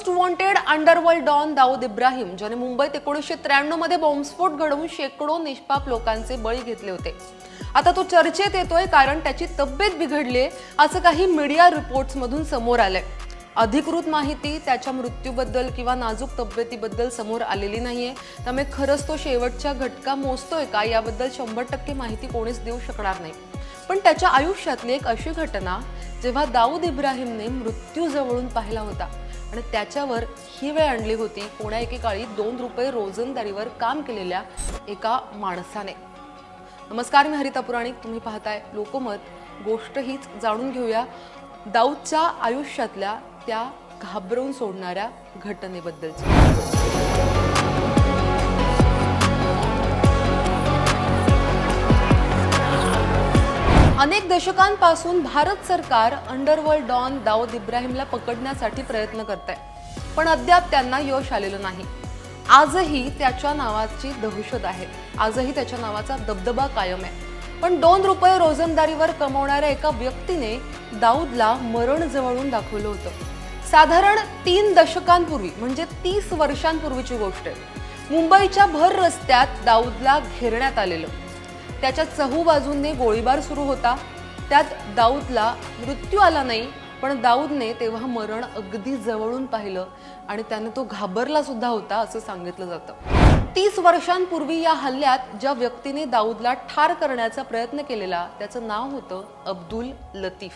Most wanted underworld don Dawood Ibrahim ज्याने मुंबईत एकोणीसशे त्र्याण्णवमध्ये बॉम्बस्फोट घडवून शेकडो निष्पाप लोकांचे बळी घेतले होते. आता तो चर्चेत येतोय कारण त्याची तब्येत बिघडली असं काही मीडिया रिपोर्ट्स मधून समोर आलंय. अधिकृत माहिती त्याच्या मृत्यूबद्दल किंवा नाजूक तब्येतीबद्दल समोर आलेली नाहीये. त्यामुळे खरंच तो शेवटच्या घटका मोजतोय का याबद्दल शंभर टक्के माहिती कोणीच देऊ शकणार नाही. पण त्याच्या आयुष्यातली एक अशी घटना जेव्हा दाऊद इब्राहिमने मृत्यू जवळून पाहिला होता. आणि त्याच्यावर ही वेळ आणली होती. पुण्या एकेकाळी दोन रुपये रोजंदारीवर काम केलेल्या एका माणसाने. नमस्कार मी हरिता पुराणिक. तुम्ही पाहताय लोकमत. गोष्ट हीच जाणून घेऊया. दाऊदच्या आयुष्यातल्या त्या घाबरवून सोडणाऱ्या घटनेबद्दलची. अनेक दशकांपासून भारत सरकार अंडरवर्ल्ड डॉन दाऊद इब्राहिमला पकडण्यासाठी प्रयत्न करत आहे पण अद्याप त्यांना यश आलेलं नाही. आजही त्याच्या नावाची दहशत आहे. आजही त्याच्या नावाचा दबदबा कायम आहे. पण दोन रुपये रोजंदारीवर कमवणाऱ्या एका व्यक्तीने दाऊदला मरण जवळून दाखवलं होतं. साधारण तीन दशकांपूर्वी म्हणजे तीस वर्षांपूर्वीची गोष्ट आहे. मुंबईच्या भर रस्त्यात दाऊदला घेरण्यात आलेलं. त्याच्या चहू बाजूंनी गोळीबार सुरू होता. त्यात दाऊदला मृत्यू आला नाही पण दाऊदने तेव्हा मरण अगदी जवळून पाहिलं आणि त्याने तो घाबरला सुद्धा होता असं सांगितलं जातं. तीस वर्षांपूर्वी या हल्ल्यात ज्या व्यक्तीने दाऊदला ठार करण्याचा प्रयत्न केलेला त्याचं नाव होतं अब्दुल लतीफ.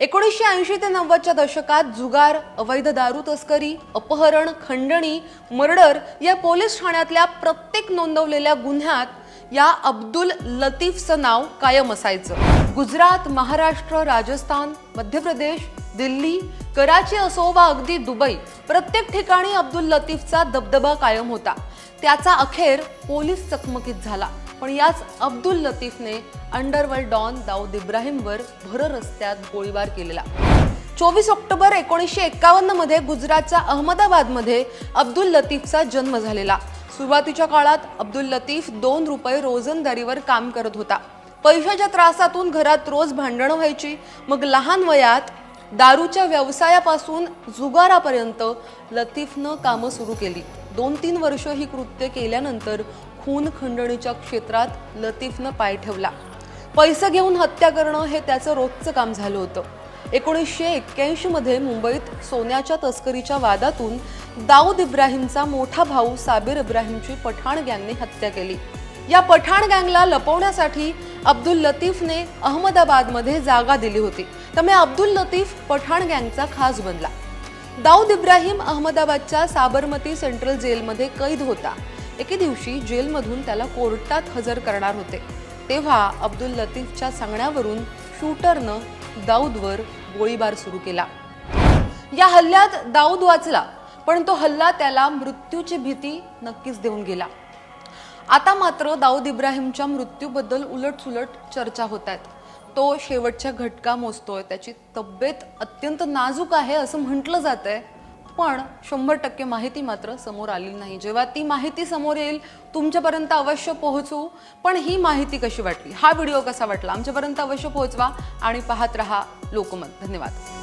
एकोणीसशे ऐंशी ते नव्वदच्या दशकात जुगार अवैध दारू तस्करी अपहरण खंडणी मर्डर या पोलीस ठाण्यातल्या प्रत्येक नोंदवलेल्या गुन्ह्यात या अब्दुल लतीफचं नाव कायम असायचं. गुजरात महाराष्ट्र राजस्थान मध्य प्रदेश दिल्ली कराची असो वा अगदी दुबई प्रत्येक ठिकाणी अब्दुल लतीफचा दबदबा कायम होता. त्याचा अखेर पोलीस चकमकीत झाला. पण याच अब्दुल लतीफने अंडरवर्ल्ड डॉन दाऊद इब्राहिमवर भर रस्त्यात गोळीबार केलेला. चोवीस ऑक्टोबर एकोणीसशे एक्कावन्नमध्ये गुजरातच्या अहमदाबादमध्ये अब्दुल लतीफचा जन्म झालेला. सुरुवातीच्या काळात अब्दुल लतीफ दोन रुपये रोजंदारीवर काम करत होता. पैशाच्या त्रासातून घरात रोज भांडणं व्हायची मग लहान वयात दारूच्या व्यवसायापासून जुगारापर्यंत लतीफनं कामं सुरू केली. दोन तीन वर्ष ही कृत्य केल्यानंतर खून खंडणीच्या क्षेत्रात लतीफनं पाय ठेवला. पैसे घेऊन हत्या करणं हे त्याचं रोजचं काम झालं होतं. एकोणीसशे एक्क्याऐंशीमध्ये मुंबईत सोन्याच्या तस्करीच्या वादातून दाऊद इब्राहिमचा मोठा भाऊ साबिर इब्राहिमची पठाण गँगने हत्या केली. या पठाण गँगला लपवण्यासाठी अब्दुल लतीफने अहमदाबादमध्ये जागा दिली होती. त्यामुळे अब्दुल लतीफ पठाण गँगचा खास बनला. दाऊद इब्राहिम अहमदाबादच्या साबरमती सेंट्रल जेलमध्ये कैद होता. एके दिवशी जेलमधून त्याला कोर्टात हजर करणार होते. तेव्हा अब्दुल लतीफच्या सांगण्यावरून शूटरनं दाऊदवर गोळीबार सुरू केला. या हल्ल्यात दाऊद वाचला. पण तो हल्ला त्याला मृत्यूची भीती नक्कीच देऊन गेला. आता मात्र दाऊद इब्राहिमच्या मृत्यूबद्दल उलटसुलट चर्चा होत आहेत. तो शेवटच्या घटका मोजतोय त्याची तब्येत अत्यंत नाजूक आहे असं म्हटलं जात आहे पण शंभर टक्के माहिती मात्र समोर आली नाही. जेव्हा ती माहिती समोर येईल तुमच्यापर्यंत अवश्य पोहोचू पण ही माहिती कशी वाटली? हा व्हिडिओ कसा वाटला? आमच्यापर्यंत अवश्य पोहोचवा आणि पाहत रहा लोकमत. धन्यवाद.